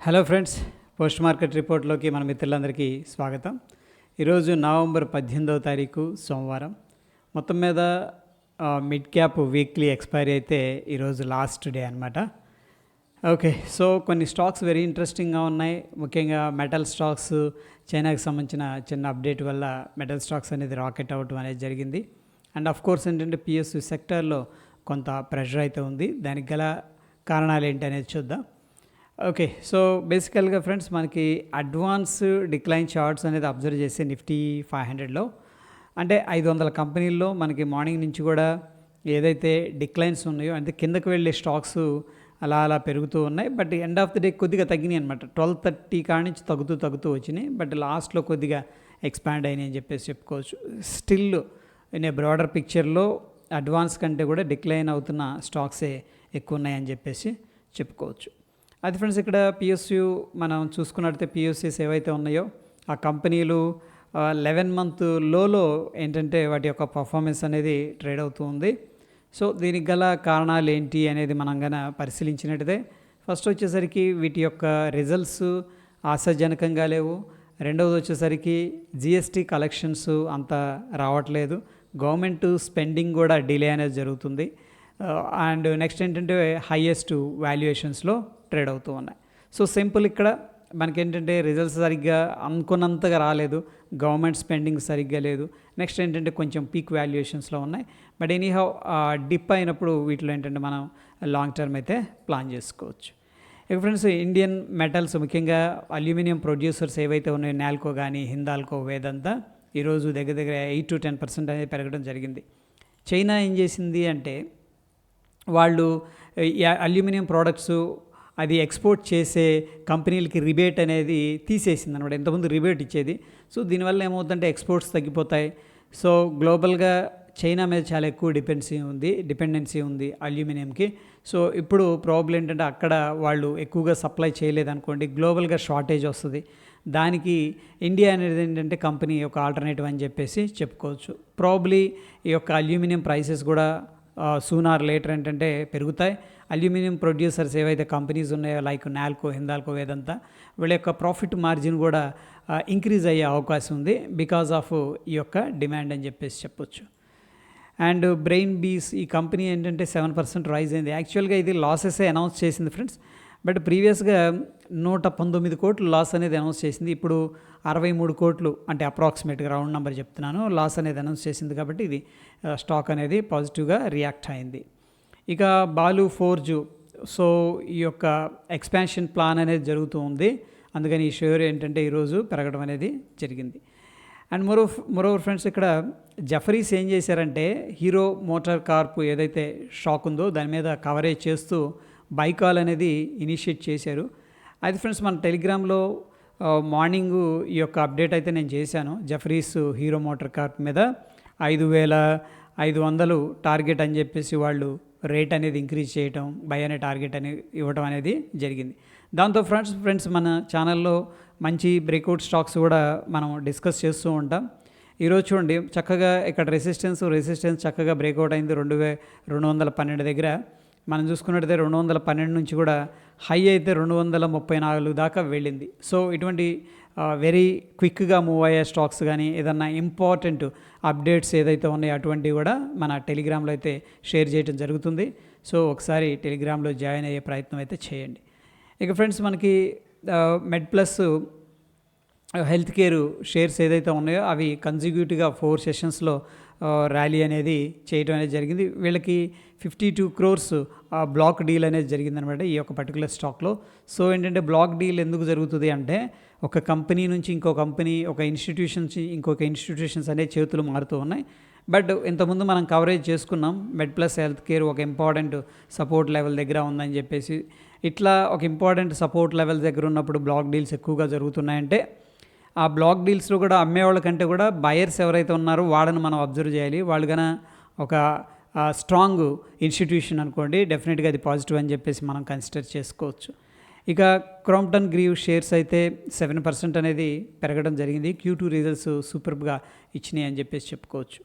Hello friends post market రిపోర్ట్లోకి మన మిత్రులందరికీ స్వాగతం. ఈరోజు నవంబర్ పద్దెనిమిదవ తారీఖు సోమవారం. మొత్తం మీద మిడ్ క్యాప్ వీక్లీ ఎక్స్పైరీ అయితే ఈరోజు లాస్ట్ డే అనమాట ఓకే సో కొన్ని స్టాక్స్ వెరీ ఇంట్రెస్టింగ్గా ఉన్నాయి. ముఖ్యంగా మెటల్ స్టాక్స్ చైనాకి సంబంధించిన చిన్న అప్డేట్ వల్ల మెటల్ స్టాక్స్ అనేది రాకెట్ అవ్వటం అనేది జరిగింది. అండ్ ఆఫ్ కోర్స్ ఏంటంటే పిఎస్యు సెక్టర్లో కొంత ప్రెషర్ అయితే ఉంది. దానికి గల కారణాలు ఏంటి అనేది చూద్దాం. ఓకే సో బేసికల్గా ఫ్రెండ్స్ మనకి అడ్వాన్స్ డిక్లైన్ చార్ట్స్ అనేది అబ్జర్వ్ చేసే నిఫ్టీ ఫైవ్ హండ్రెడ్లో అంటే ఐదు వందల కంపెనీల్లో మనకి మార్నింగ్ నుంచి కూడా ఏదైతే డిక్లైన్స్ ఉన్నాయో అంటే కిందకు వెళ్ళే స్టాక్స్ అలా అలా పెరుగుతూ ఉన్నాయి. But end of the day కొద్దిగా తగ్గినాయి అనమాట ట్వెల్వ్ థర్టీ కాడ నుంచి తగ్గుతూ తగ్గుతూ వచ్చినాయి. బట్ లాస్ట్లో కొద్దిగా ఎక్స్పాండ్ అయినాయి అని చెప్పేసి చెప్పుకోవచ్చు. స్టిల్ ఇన్ ఏ బ్రాడర్ పిక్చర్లో అడ్వాన్స్ కంటే కూడా డిక్లైన్ అవుతున్న స్టాక్సే ఎక్కువ ఉన్నాయని చెప్పేసి చెప్పుకోవచ్చు. అది ఫ్రెండ్స్ ఇక్కడ పిఎస్యు మనం చూసుకున్నట్టయితే పిఎస్సీస్ ఏవైతే ఉన్నాయో ఆ కంపెనీలు లెవెన్ మంత్ లోలో ఏంటంటే వాటి యొక్క పర్ఫార్మెన్స్ అనేది ట్రేడ్ అవుతూ ఉంది. సో దీనికి గల కారణాలు ఏంటి అనేది మనం గన పరిశీలించినట్టయితే ఫస్ట్ వచ్చేసరికి వీటి యొక్క రిజల్ట్స్ ఆశాజనకంగా లేవు. రెండవది వచ్చేసరికి జిఎస్టీ కలెక్షన్స్ అంత రావట్లేదు. గవర్నమెంట్ స్పెండింగ్ కూడా డిలే అనేది జరుగుతుంది. Uh, అండ్ నెక్స్ట్ ఏంటంటే హైయెస్ట్ వాల్యుయేషన్స్లో ట్రేడ్ అవుతూ ఉన్నాయి. సో సింపుల్ ఇక్కడ మనకేంటంటే రిజల్ట్స్ సరిగ్గా అనుకున్నంతగా రాలేదు. గవర్నమెంట్ స్పెండింగ్ సరిగ్గా లేదు. నెక్స్ట్ ఏంటంటే కొంచెం పీక్ వాల్యుయేషన్స్లో ఉన్నాయి. బట్ ఎనీహౌ డిప్ అయినప్పుడు వీటిలో ఏంటంటే మనం లాంగ్ టర్మ్ అయితే ప్లాన్ చేసుకోవచ్చు. ఇక ఫ్రెండ్స్ ఇండియన్ మెటల్స్ ముఖ్యంగా అల్యూమినియం ప్రొడ్యూసర్స్ ఏవైతే ఉన్నాయో నాల్కో కానీ హిందాల్కో వేదంతా ఈరోజు దగ్గర దగ్గర ఎయిట్ టు టెన్ పర్సెంట్ అనేది పెరగడం జరిగింది. చైనా ఏం చేసింది అంటే వాళ్ళు అల్యూమినియం ప్రోడక్ట్స్ అది ఎక్స్పోర్ట్ చేసే కంపెనీలకి రిబేట్ అనేది తీసేసింది అనమాట ఇంతకుముందు రిబేట్ ఇచ్చేది. సో దీనివల్ల ఏమవుతుందంటే ఎక్స్పోర్ట్స్ తగ్గిపోతాయి. సో గ్లోబల్గా చైనా మీద చాలా ఎక్కువ డిపెండెన్సీ ఉంది డిపెండెన్సీ ఉంది అల్యూమినియంకి. సో ఇప్పుడు ప్రాబ్లం ఏంటంటే అక్కడ వాళ్ళు ఎక్కువగా సప్లై చేయలేదనుకోండి గ్లోబల్గా షార్టేజ్ వస్తుంది. దానికి ఇండియా అనేది ఏంటంటే కంపెనీ యొక్క ఆల్టర్నేటివ్ అని చెప్పేసి చెప్పుకోవచ్చు. ప్రాబ్లీ ఈ యొక్క అల్యూమినియం ప్రైసెస్ కూడా సూనార్ లేటర్ ఏంటంటే పెరుగుతాయి. అల్యూమినియం ప్రొడ్యూసర్స్ ఏవైతే కంపెనీస్ ఉన్నాయో లైక్ నాల్కో హిందాల్కో వేదంతా వీళ్ళ యొక్క ప్రాఫిట్ మార్జిన్ కూడా ఇంక్రీజ్ అయ్యే అవకాశం ఉంది బికాజ్ ఆఫ్ ఈ యొక్క డిమాండ్ అని చెప్పేసి చెప్పొచ్చు. అండ్ బ్రెయిన్ బీస్ ఈ కంపెనీ ఏంటంటే సెవెన్ పర్సెంట్ రైజ్ అయింది. యాక్చువల్గా ఇది లాసెస్ అనౌన్స్ చేసింది ఫ్రెండ్స్. బట్ ప్రీవియస్గా నూట పంతొమ్మిది కోట్లు లాస్ అనేది అనౌన్స్ చేసింది. ఇప్పుడు అరవై మూడు కోట్లు అంటే అప్రాక్సిమేట్గా రౌండ్ నెంబర్ చెప్తున్నాను. లాస్ అనేది అనౌన్స్ చేసింది కాబట్టి ఇది స్టాక్ అనేది పాజిటివ్గా రియాక్ట్ అయింది. ఇక బాలు ఫోర్జు సో ఈ యొక్క ఎక్స్పాన్షన్ ప్లాన్ అనేది జరుగుతూ ఉంది. అందుకని ఈ షేర్ ఏంటంటే ఈరోజు పెరగడం అనేది జరిగింది. అండ్ మరో మరో ఫ్రెండ్స్ ఇక్కడ జఫరీస్ ఏం చేశారంటే హీరో మోటార్ కార్ప్ ఏదైతే షాక్ ఉందో దాని మీద కవరేజ్ చేస్తూ బైకాల్ అనేది ఇనిషియేట్ చేశారు. అయితే ఫ్రెండ్స్ మన టెలిగ్రామ్లో మార్నింగ్ ఈ యొక్క అప్డేట్ అయితే నేను చేశాను. జఫరీస్ హీరో మోటార్ కార్ప్ మీద ఐదు వేల ఐదు వందలు టార్గెట్ అని చెప్పేసి వాళ్ళు రేట్ అనేది ఇంక్రీజ్ చేయటం బై అనే టార్గెట్ అనేది ఇవ్వటం అనేది జరిగింది. దాంతో ఫ్రెండ్స్ ఫ్రెండ్స్ మన ఛానల్లో మంచి బ్రేక్అవుట్ స్టాక్స్ కూడా మనం డిస్కస్ చేస్తూ ఉంటాం. ఈరోజు చూడండి చక్కగా ఇక్కడ రెసిస్టెన్స్ రెసిస్టెన్స్ చక్కగా బ్రేక్అవుట్ అయింది. రెండు వే రెండు వందల పన్నెండు దగ్గర మనం చూసుకున్నట్టయితే రెండు వందల పన్నెండు నుంచి కూడా హై అయితే రెండు వందల ముప్పై నాలుగు దాకా వెళ్ళింది. సో ఇటువంటి వెరీ క్విక్గా మూవ్ అయ్యే స్టాక్స్ కానీ ఏదన్నా ఇంపార్టెంట్ అప్డేట్స్ ఏదైతే ఉన్నాయో అటువంటివి కూడా మన టెలిగ్రామ్లో అయితే షేర్ చేయడం జరుగుతుంది. సో ఒకసారి టెలిగ్రామ్లో జాయిన్ అయ్యే ప్రయత్నం అయితే చేయండి. ఇక ఫ్రెండ్స్ మనకి MedPlus health care shares ఏదైతే ఉన్నాయో అవి కన్సిక్యూటివ్గా ఫోర్ సెషన్స్లో ర్యాలీ అనేది చేయడం అనేది జరిగింది. వీళ్ళకి fifty two crores block deal అనేది జరిగిందనమాట ఈ యొక్క పర్టికులర్ స్టాక్లో. సో ఏంటంటే బ్లాక్ డీల్ ఎందుకు జరుగుతుంది అంటే ఒక కంపెనీ నుంచి ఇంకో కంపెనీ ఒక ఇన్స్టిట్యూషన్ నుంచి ఇంకొక ఇన్స్టిట్యూషన్స్ అనే చేతులు మారుతూ ఉన్నాయి. బట్ ఇంతకుముందు మనం కవరేజ్ చేసుకున్నాం. మెడ్ ప్లస్ హెల్త్ కేర్ ఒక ఇంపార్టెంట్ సపోర్ట్ లెవెల్ దగ్గర ఉందని చెప్పేసి. ఇట్లా ఒక ఇంపార్టెంట్ సపోర్ట్ లెవెల్ దగ్గర ఉన్నప్పుడు బ్లాక్ డీల్స్ ఎక్కువగా జరుగుతున్నాయంటే ఆ బ్లాక్ డీల్స్లో కూడా అమ్మేవాళ్ళ కంటే కూడా బయర్స్ ఎవరైతే ఉన్నారో వాళ్ళని మనం అబ్జర్వ్ చేయాలి. వాళ్ళు కన ఒక స్ట్రాంగ్ ఇన్స్టిట్యూషన్ అనుకోండి డెఫినెట్గా అది పాజిటివ్ అని చెప్పేసి మనం కన్సిడర్ చేసుకోవచ్చు. ఇక క్రాంప్టన్ గ్రీవ్ షేర్స్ అయితే సెవెన్ పర్సెంట్ అనేది పెరగడం జరిగింది. క్యూ టూ రిజల్ట్స్ సూపర్గా ఇచ్చినాయి అని చెప్పేసి చెప్పుకోవచ్చు.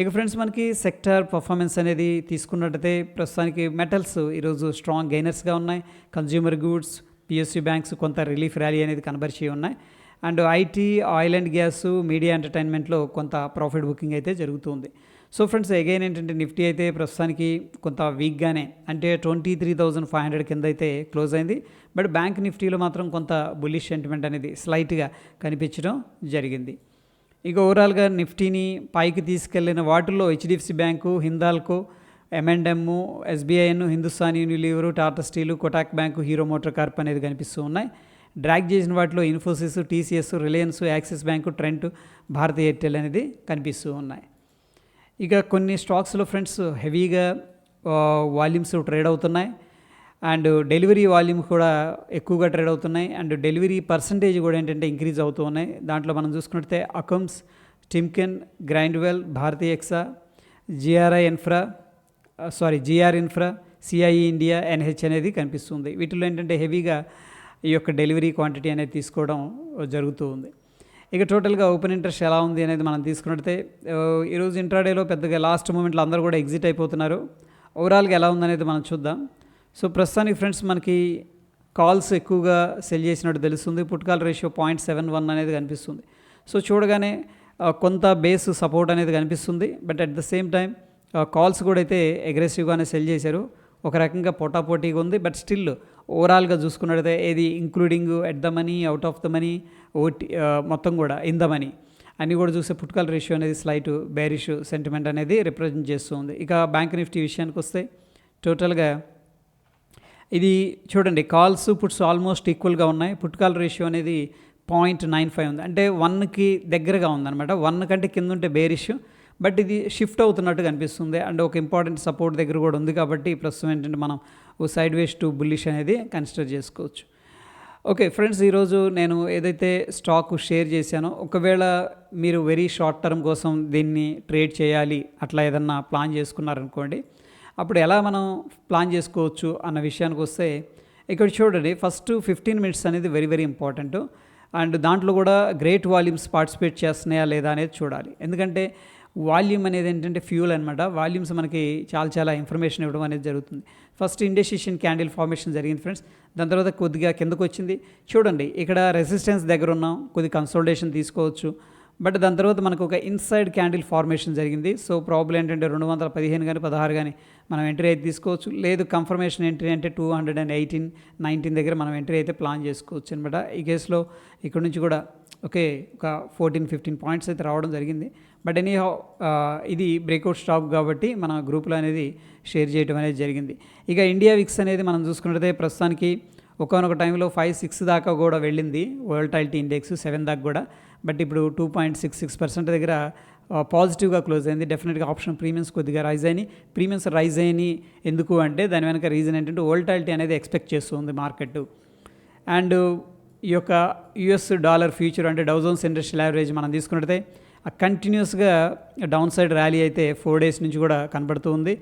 ఇక ఫ్రెండ్స్ మనకి సెక్టర్ పర్ఫార్మెన్స్ అనేది తీసుకున్నట్టయితే ప్రస్తుతానికి మెటల్స్ ఈరోజు స్ట్రాంగ్ గైనర్స్గా ఉన్నాయి. కన్జ్యూమర్ గూడ్స్ పిఎస్యు బ్యాంక్స్ కొంత రిలీఫ్ ర్యాలీ అనేది కనబరిచి ఉన్నాయి. And IT oil and gas media ఎంటర్టైన్మెంట్లో కొంత ప్రాఫిట్ బుకింగ్ అయితే జరుగుతుంది. సో ఫ్రెండ్స్ అగైన్ ఏంటంటే నిఫ్టీ అయితే ప్రస్తుతానికి కొంత వీక్గానే అంటే twenty three thousand five hundred కింద అయితే క్లోజ్ అయింది. బట్ బ్యాంక్ నిఫ్టీలో మాత్రం కొంత బుల్లిష్ సెంటిమెంట్ అనేది స్లైట్గా కనిపించడం జరిగింది. ఇక ఓవరాల్గా నిఫ్టీని పైకి తీసుకెళ్ళిన వాటిల్లో HDFC bank Hindalco M and M SBIN Hindustan Unilever Tata steel Kotak bank Hero MotoCorp అనేది కనిపిస్తూ ఉన్నాయి. డ్రాగ్ చేసిన వాటిలో ఇన్ఫోసిస్ టీసీఎస్ రిలయన్స్ యాక్సిస్ బ్యాంకు ట్రెంట్ భారతీ ఎయిర్టెల్ అనేది కనిపిస్తూ ఉన్నాయి. ఇక కొన్ని స్టాక్స్లో ఫ్రెండ్స్ హెవీగా వాల్యూమ్స్ ట్రేడ్ అవుతున్నాయి. అండ్ డెలివరీ వాల్యూమ్ కూడా ఎక్కువగా ట్రేడ్ అవుతున్నాయి. అండ్ డెలివరీ పర్సంటేజ్ కూడా ఏంటంటే ఇంక్రీజ్ అవుతూ ఉన్నాయి. దాంట్లో మనం చూసుకుంటే Akums Timken Grindwell Bharti ఎక్సా GRI infra sorry GR infra CIE India NH అనేది కనిపిస్తుంది. వీటిలో ఏంటంటే హెవీగా ఈ యొక్క డెలివరీ క్వాంటిటీ అనేది తీసుకోవడం జరుగుతూ ఉంది. ఇక టోటల్గా ఓపెన్ ఇంట్రెస్ట్ ఎలా ఉంది అనేది మనం తీసుకున్నట్టే ఈరోజు ఇంట్రాడేలో పెద్దగా లాస్ట్ మూమెంట్లో అందరూ కూడా ఎగ్జిట్ అయిపోతున్నారు. ఓవరాల్గా ఎలా ఉందనేది మనం చూద్దాం. సో ప్రస్తుతానికి ఫ్రెండ్స్ మనకి కాల్స్ ఎక్కువగా సెల్ చేసినట్టు తెలుస్తుంది. Put call ratio point seven one అనేది కనిపిస్తుంది. సో చూడగానే కొంత బేస్ సపోర్ట్ అనేది కనిపిస్తుంది. But at the same time calls కూడా అయితే అగ్రెసివ్గానే సెల్ చేశారు. ఒక రకంగా పోటాపోటీగా ఉంది. బట్ స్టిల్ ఓవరాల్గా చూసుకున్నట్టయితే ఏది including at the money out of the money OT మొత్తం కూడా ఇన్ ద మనీ అన్నీ కూడా చూస్తే పుట్కాల్ రేషియో అనేది స్లైట్ బేరిష్ సెంటిమెంట్ అనేది రిప్రజెంట్ చేస్తుంది ఇక బ్యాంక్ నిఫ్టీ విషయానికి వస్తే టోటల్గా ఇది చూడండి కాల్స్ పుట్స్ ఆల్మోస్ట్ ఈక్వల్గా ఉన్నాయి. పుట్కాల్ రేషియో అనేది పాయింట్ నైన్ ఫైవ్ ఉంది. అంటే వన్కి దగ్గరగా ఉందన్నమాట. వన్ కంటే కింద ఉంటే బేరిష్ బట్ ఇది షిఫ్ట్ అవుతున్నట్టు కనిపిస్తుంది అండ్ ఒక ఇంపార్టెంట్ సపోర్ట్ దగ్గర కూడా ఉంది కాబట్టి ప్రస్తుతం ఏంటంటే మనం ఓ సైడ్ వేస్ టు బుల్లిష్ అనేది కన్సిడర్ చేసుకోవచ్చు. ఓకే ఫ్రెండ్స్ ఈరోజు నేను ఏదైతే స్టాక్ షేర్ చేశానో ఒకవేళ మీరు వెరీ షార్ట్ టర్మ్ కోసం దీన్ని ట్రేడ్ చేయాలి అట్లా ఏదన్నా ప్లాన్ చేసుకున్నారనుకోండి అప్పుడు ఎలా మనం ప్లాన్ చేసుకోవచ్చు అన్న విషయానికి వస్తే ఇక్కడ చూడండి ఫస్ట్ ఫిఫ్టీన్ మినిట్స్ అనేది వెరీ వెరీ ఇంపార్టెంట్. అండ్ దాంట్లో కూడా గ్రేట్ వాల్యూమ్స్ పార్టిసిపేట్ చేస్తున్నాయా లేదా అనేది చూడాలి. ఎందుకంటే వాల్యూమ్ అనేది ఏంటంటే ఫ్యూల్ అనమాట వాల్యూమ్స్ మనకి చాలా చాలా ఇన్ఫర్మేషన్ ఇవ్వడం అనేది జరుగుతుంది. ఫస్ట్ ఇండెసిషన్ క్యాండిల్ ఫార్మేషన్ జరిగింది ఫ్రెండ్స్. దాని తర్వాత కొద్దిగా కిందకు వచ్చింది. చూడండి ఇక్కడ రెసిస్టెన్స్ దగ్గర ఉన్నాం. కొద్ది కన్సల్టేషన్ తీసుకోవచ్చు. బట్ దాని తర్వాత మనకు ఒక ఇన్సైడ్ క్యాండిల్ ఫార్మేషన్ జరిగింది. సో ప్రాబ్లం ఏంటంటే రెండు వందల పదిహేను కానీ పదహారు కానీ మనం ఎంట్రీ అయితే తీసుకోవచ్చు. లేదు కన్ఫర్మేషన్ ఎంట్రీ అంటే two hundred and eighteen nineteen దగ్గర మనం ఎంట్రీ అయితే ప్లాన్ చేసుకోవచ్చు అనమాట ఈ కేసులో ఇక్కడ నుంచి కూడా ఓకే ఒక ఫోర్టీన్ ఫిఫ్టీన్ పాయింట్స్ అయితే రావడం జరిగింది. బట్ ఎనీ హౌ ఇది బ్రేక్అవుట్ స్టాప్ కాబట్టి మన గ్రూపులో అనేది షేర్ చేయడం అనేది జరిగింది. ఇక ఇండియా విక్స్ అనేది మనం చూసుకున్నట్లయితే ప్రస్తుతానికి ఒకనొక టైంలో ఫైవ్ సిక్స్ దాకా కూడా వెళ్ళింది. వోల్టాలిటీ ఇండెక్స్ సెవెన్ దాకా కూడా. బట్ ఇప్పుడు two point six six percent దగ్గర పాజిటివ్గా క్లోజ్ అయింది. డెఫినెట్గా ఆప్షన్ ప్రీమియమ్స్ కొద్దిగా రైజ్ అయినాయి. ప్రీమియమ్స్ రైజ్ అయినాయి ఎందుకు అంటే దాని వెనక రీజన్ ఏంటంటే వోల్టాలిటీ అనేది ఎక్స్పెక్ట్ చేస్తుంది మార్కెట్ అండ్ ఈ యొక్క యుఎస్ డాలర్ ఫ్యూచర్ అంటే డౌజోన్స్ ఇండస్ట్రియల్ యావరేజ్ మనం తీసుకున్నట్టే కంటిన్యూస్గా డౌన్ సైడ్ ర్యాలీ అయితే ఫోర్ డేస్ నుంచి కూడా కనబడుతూ ఉంది.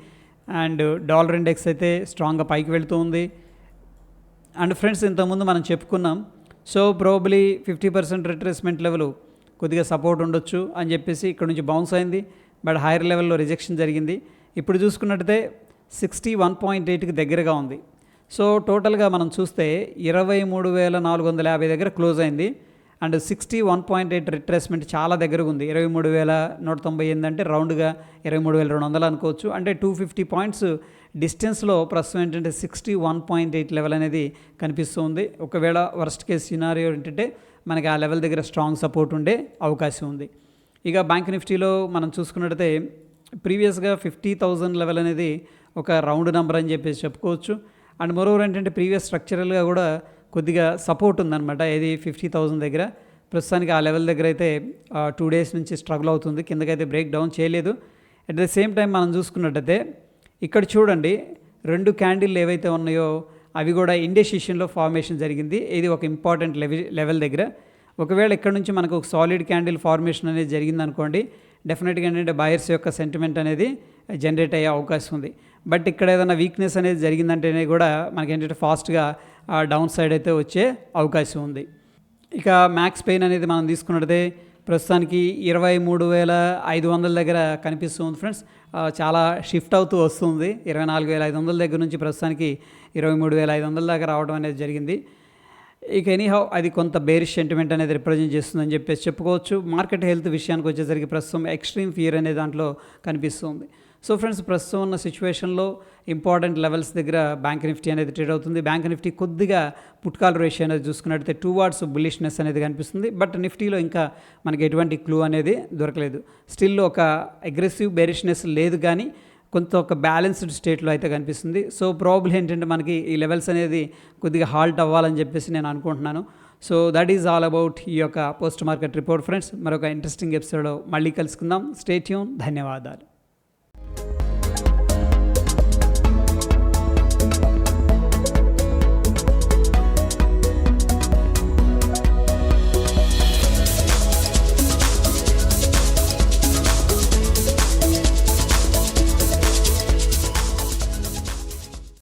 అండ్ డాలర్ ఇండెక్స్ అయితే స్ట్రాంగ్గా పైకి వెళ్తూ ఉంది. అండ్ ఫ్రెండ్స్ ఇంతకుముందు మనం చెప్పుకున్నాం so probably fifty percent retracement level కొద్దిగా సపోర్ట్ ఉండొచ్చు అని చెప్పేసి ఇక్కడ నుంచి బౌన్స్ అయింది. బట్ హైయర్ లెవెల్లో రిజెక్షన్ జరిగింది. ఇప్పుడు చూసుకున్నట్టయితే సిక్స్టీ వన్ పాయింట్ ఎయిట్కి దగ్గరగా ఉంది. సో టోటల్గా మనం చూస్తే ఇరవై మూడు వేల నాలుగు వందల యాభై దగ్గర క్లోజ్ అయింది. And sixty one point eight retracement చాలా దగ్గరగా ఉంది. ఇరవై మూడు వేల నూట తొంభై ఎనిమిది అంటే రౌండ్గా ఇరవై మూడు వేల రెండు వందలు అనుకోవచ్చు. అంటే టూ ఫిఫ్టీ పాయింట్స్ డిస్టెన్స్లో ప్రస్తుతం ఏంటంటే sixty one point eight level అనేది కనిపిస్తుంది ఒకవేళ వర్స్ట్ కేస్ సినారియో ఏంటంటే మనకి ఆ లెవెల్ దగ్గర స్ట్రాంగ్ సపోర్ట్ ఉండే అవకాశం ఉంది. ఇక బ్యాంక్ నిఫ్టీలో మనం చూసుకున్నట్టయితే ప్రీవియస్గా ఫిఫ్టీ థౌజండ్ లెవెల్ అనేది ఒక రౌండ్ నెంబర్ అని చెప్పేసి చెప్పుకోవచ్చు. అండ్ మరోవర్ ఏంటంటే ప్రీవియస్ స్ట్రక్చరల్గా కూడా కొద్దిగా సపోర్ట్ ఉందన్నమాట. ఏది ఫిఫ్టీ థౌజండ్ దగ్గర. ప్రస్తుతానికి ఆ లెవెల్ దగ్గర అయితే టూ డేస్ నుంచి స్ట్రగుల్ అవుతుంది. కిందకైతే బ్రేక్ డౌన్ చేయలేదు. అట్ ద సేమ్ టైం మనం చూసుకున్నట్టయితే ఇక్కడ చూడండి రెండు క్యాండిల్ ఏవైతే ఉన్నాయో అవి కూడా ఇండెసిషన్లో ఫార్మేషన్ జరిగింది. ఇది ఒక ఇంపార్టెంట్ లెవెల్ లెవెల్ దగ్గర. ఒకవేళ ఇక్కడ నుంచి మనకు ఒక సాలిడ్ క్యాండిల్ ఫార్మేషన్ అనేది జరిగింది అనుకోండి డెఫినెట్గా ఏంటంటే బయర్స్ యొక్క సెంటిమెంట్ అనేది జనరేట్ అయ్యే అవకాశం ఉంది. బట్ ఇక్కడ ఏదైనా వీక్నెస్ అనేది జరిగిందంటేనే కూడా మనకి ఏంటంటే ఫాస్ట్గా డౌన్ సైడ్ అయితే వచ్చే అవకాశం ఉంది. ఇక మ్యాక్స్ పెయిన్ అనేది మనం తీసుకున్నట్టే ప్రస్తుతానికి ఇరవై మూడు వేల ఐదు వందల దగ్గర కనిపిస్తుంది ఫ్రెండ్స్ చాలా షిఫ్ట్ అవుతూ వస్తుంది. ఇరవై నాలుగు వేల ఐదు వందల దగ్గర నుంచి ప్రస్తుతానికి ఇరవై మూడు వేల ఐదు వందల దాకా రావడం అనేది జరిగింది. ఇక ఎనీహౌ అది కొంత బేరిష్ సెంటిమెంట్ అనేది రిప్రజెంట్ చేస్తుందని చెప్పేసి చెప్పుకోవచ్చు. మార్కెట్ హెల్త్ విషయానికి వచ్చేసరికి ప్రస్తుతం ఎక్స్ట్రీమ్ ఫియర్ అనే దాంట్లో కనిపిస్తుంది. సో ఫ్రెండ్స్ ప్రస్తుతం ఉన్న సిచ్యువేషన్లో ఇంపార్టెంట్ లెవెల్స్ దగ్గర బ్యాంక్ నిఫ్టీ అనేది ట్రేడ్ అవుతుంది. బ్యాంక్ నిఫ్టీ కొద్దిగా పుట్కాల్ రేషియో అనేది చూసుకున్నట్టయితే టూ వార్డ్స్ బుల్లిష్నెస్ అనేది కనిపిస్తుంది. బట్ నిఫ్టీలో ఇంకా మనకి ఎటువంటి క్లూ అనేది దొరకలేదు. స్టిల్ ఒక అగ్రెసివ్ బెరిష్నెస్ లేదు కానీ కొంత ఒక బ్యాలెన్స్డ్ స్టేట్లో అయితే కనిపిస్తుంది. సో ప్రాబ్లం ఏంటంటే మనకి ఈ లెవెల్స్ అనేది కొద్దిగా హాల్ట్ అవ్వాలని చెప్పేసి నేను అనుకుంటున్నాను. So that is all about ఈ యొక్క పోస్ట్ మార్కెట్ రిపోర్ట్ ఫ్రెండ్స్ మరొక ఇంట్రెస్టింగ్ ఎపిసోడ్ మళ్ళీ కలుసుకుందాం. స్టేట్యూన్ ధన్యవాదాలు.